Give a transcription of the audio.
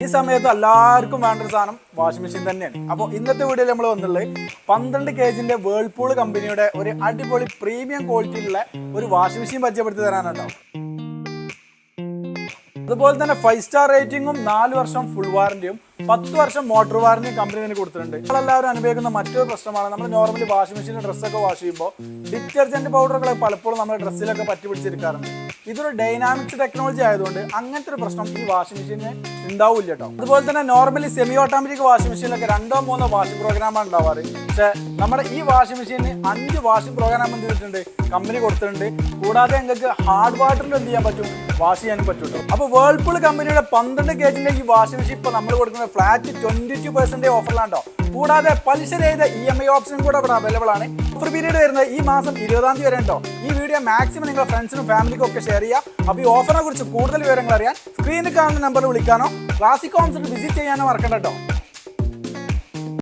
ഈ സമയത്ത് എല്ലാവർക്കും വേണ്ട ഒരു സാധനം വാഷിംഗ് മെഷീൻ തന്നെയാണ്. അപ്പോൾ ഇന്നത്തെ വീഡിയോയിൽ നമ്മൾ വന്നുള്ളത് പന്ത്രണ്ട് കേജിന്റെ വേൾപൂൾ കമ്പനിയുടെ ഒരു അടിപൊളി പ്രീമിയം ക്വാളിറ്റിയിലുള്ള ഒരു വാഷിംഗ് മെഷീൻ പരിചയപ്പെടുത്തി തരാനുണ്ടാവും അതുപോലെ തന്നെ ഫൈവ് സ്റ്റാർ റേറ്റിംഗും നാല് വർഷം ഫുൾ വാറന്റിയും പത്ത് വർഷം മോട്ടോർ വാറന്റിയും കമ്പനി തന്നെ കൊടുത്തിട്ടുണ്ട്. നമ്മളെല്ലാവരും അനുഭവിക്കുന്ന മറ്റൊരു പ്രശ്നമാണ് നമ്മൾ നോർമലി വാഷിംഗ് മെഷീനിൽ ഡ്രസ്സൊക്കെ വാഷ് ചെയ്യുമ്പോൾ ഡിറ്റർജന്റ് പൗഡറുകൾ പലപ്പോഴും നമ്മുടെ ഡ്രസ്സിലൊക്കെ പറ്റി പിടിച്ചിരിക്കാറുണ്ട് ഇതൊരു ഡൈനാമിക്സ് ടെക്നോളജി ആയതുകൊണ്ട് അങ്ങനത്തെ ഒരു പ്രശ്നം ഈ വാഷിംഗ് മെഷീനിന് ഉണ്ടാവില്ല കേട്ടോ. അതുപോലെ തന്നെ നോർമലി സെമി ഓട്ടോമാറ്റിക് വാഷിംഗ് മെഷീനിലൊക്കെ രണ്ടോ മൂന്നോ വാഷിംഗ് പ്രോഗ്രാമാണ് ഉണ്ടാവാറ്. പക്ഷെ നമ്മുടെ ഈ വാഷിംഗ് മെഷീനിന് അഞ്ച് വാഷിംഗ് പ്രോഗ്രാം എന്ത് ചെയ്തിട്ടുണ്ട്? കമ്പനി കൊടുത്തിട്ടുണ്ട്. കൂടാതെ നിങ്ങൾക്ക് ഹാർഡ് വാട്ടറിൽ എന്ത് ചെയ്യാൻ പറ്റും? വാഷ് ചെയ്യാനും പറ്റുള്ളൂ കേട്ടോ. അപ്പോൾ വേൾപൂൾ കമ്പനിയുടെ പന്ത്രണ്ട് കേജിന്റെ ഈ വാഷിംഗ് മെഷീൻ ഇപ്പോൾ നമ്മൾ കൊടുക്കുന്ന ഫ്ലാറ്റ് ട്വന്റി ടു പെർസെന്റ് ഓഫറിലാണ്ടോ കൂടാതെ പലിശ രഹിത ഇ എം ഐ ഓപ്ഷനും കൂടെ ഇവിടെ അവൈലബിൾ ആണ്. ഓഫർ പീരീഡ് വരുന്നത് ഈ മാസം ഇരുപതാം തീയതി വരെ ഉണ്ടോ? ഈ വീഡിയോ മാക്സിമം നിങ്ങളുടെ ഫ്രണ്ട്സിനും ഫാമിലിക്കും ഒക്കെ ഷെയർ ചെയ്യുക അപ്പോൾ ഈ ഓഫറിനെ കുറിച്ച് കൂടുതൽ വിവരങ്ങൾ അറിയാൻ സ്ക്രീനിൽ കാണുന്ന നമ്പറിൽ വിളിക്കാനോ. ക്ലാസിക് കോൺസെർട്ട് വിസിറ്റ് ചെയ്യാനോ മറക്കണ്ട കേട്ടോ.